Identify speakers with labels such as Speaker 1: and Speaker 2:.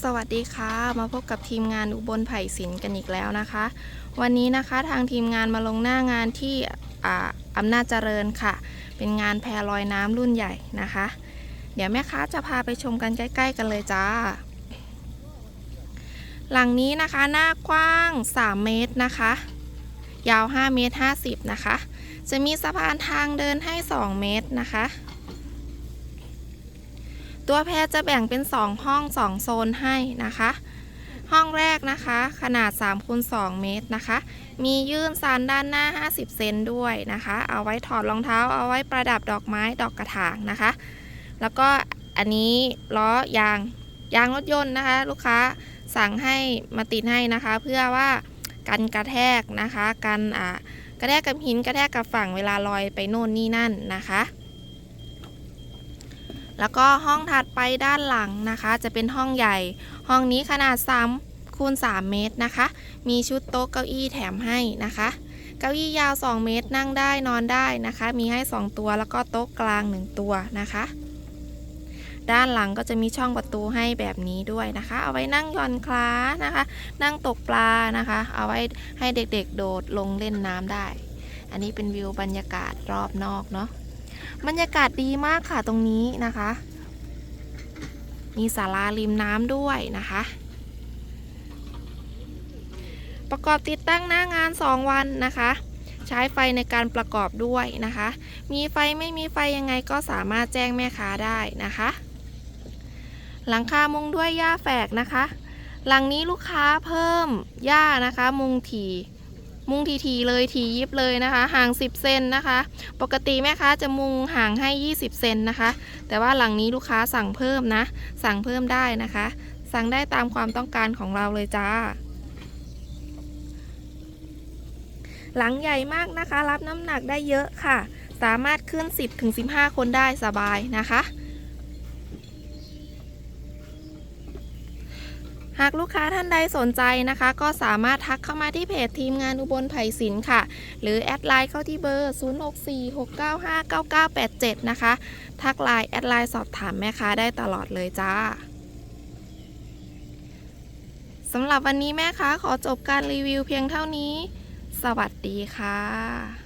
Speaker 1: สวัสดีค่ะ มาพบกับทีมงานอุบลไผ่ศิลป์กันอีกแล้วนะคะ วันนี้นะคะทางทีมงานมาลงหน้างานที่อ่าอำนาจเจริญค่ะ เป็นงานแพลอยน้ำรุ่นใหญ่นะคะ เดี๋ยวแม่ค้าจะพาไปชมกันใกล้ ๆ กันเลยจ้า หลังนี้นะคะหน้ากว้าง 3 เมตรนะคะ ยาว 5 เมตร 50 นะคะ จะมีสะพานทางเดินให้ 2 เมตรนะคะ ตัวแพรจะแบ่งเป็น 2 ห้อง 2 โซนให้นะคะ ห้องแรกนะคะ ขนาด3คูณ2เมตรนะคะ มียื่นซานด้านหน้า 50 เซนด้วยนะคะ เอาไว้ถอดรองเท้า เอาไว้ประดับดอกไม้ดอกกระถางนะคะ แล้วก็อันนี้ล้อยางยางรถยนต์นะคะ ลูกค้าสั่งให้มาติดให้นะคะ เพื่อว่ากันกระแทกนะคะ กันอ่ากระแทกกับหินกระแทกกับฝั่งเวลาลอยไปโน่นนี่นั่นนะคะ แล้วก็ห้องถัดไปด้านหลังนะคะ จะเป็นห้องใหญ่ ห้องนี้ขนาด3คูณ3เมตรนะคะ มีชุดโต๊ะเก้าอี้แถมให้นะคะ เก้าอี้ยาว 2 เมตรนั่งได้นอนได้นะคะ มีให้ 2 ตัวแล้วก็โต๊ะกลาง 1 ตัวนะคะ ด้านหลังก็จะมีช่องประตูให้แบบนี้ด้วยนะคะ เอาไว้นั่งย่อนคล้านะคะ นั่งตกปลานะคะ เอาไว้ให้เด็กๆ โดดลงเล่นน้ำได้ อันนี้เป็นวิวบรรยากาศรอบนอกเนาะ บรรยากาศดีมากค่ะตรงนี้นะคะ มีศาลาริมน้ำด้วยนะคะ ประกอบติดตั้งหน้างาน 2 วันนะคะ ใช้ไฟในการประกอบด้วยนะคะ มีไฟไม่มีไฟยังไงก็สามารถแจ้งแม่ค้าได้นะคะ หลังคามุงด้วยหญ้าแฝกนะคะ หลังนี้ลูกค้าเพิ่มหญ้านะคะ มุงถี มุงทีๆเลยทียิบเลยนะคะ ห่าง 10 เซนนะคะ ปกติแม่ค้าจะมุงห่างให้ 20 เซนนะคะ แต่ว่าหลังนี้ลูกค้าสั่งเพิ่มนะ สั่งเพิ่มได้นะคะ สั่งได้ตามความต้องการของเราเลยจ้า หลังใหญ่มากนะคะ รับน้ำหนักได้เยอะค่ะ สามารถขึ้น 10-15 คนได้สบายนะคะ หากลูกค้าท่านใดสนใจนะคะ ก็สามารถทักเข้ามาที่เพจทีมงานอุบลไผ่สินค่ะ หรือแอดไลน์เข้าที่เบอร์ 0646959987 นะคะ ทักไลน์แอดไลน์สอบถามแม่ค้าได้ตลอดเลยจ้าสำหรับวันนี้แม่ค้าขอจบการรีวิวเพียงเท่านี้ สวัสดีค่ะ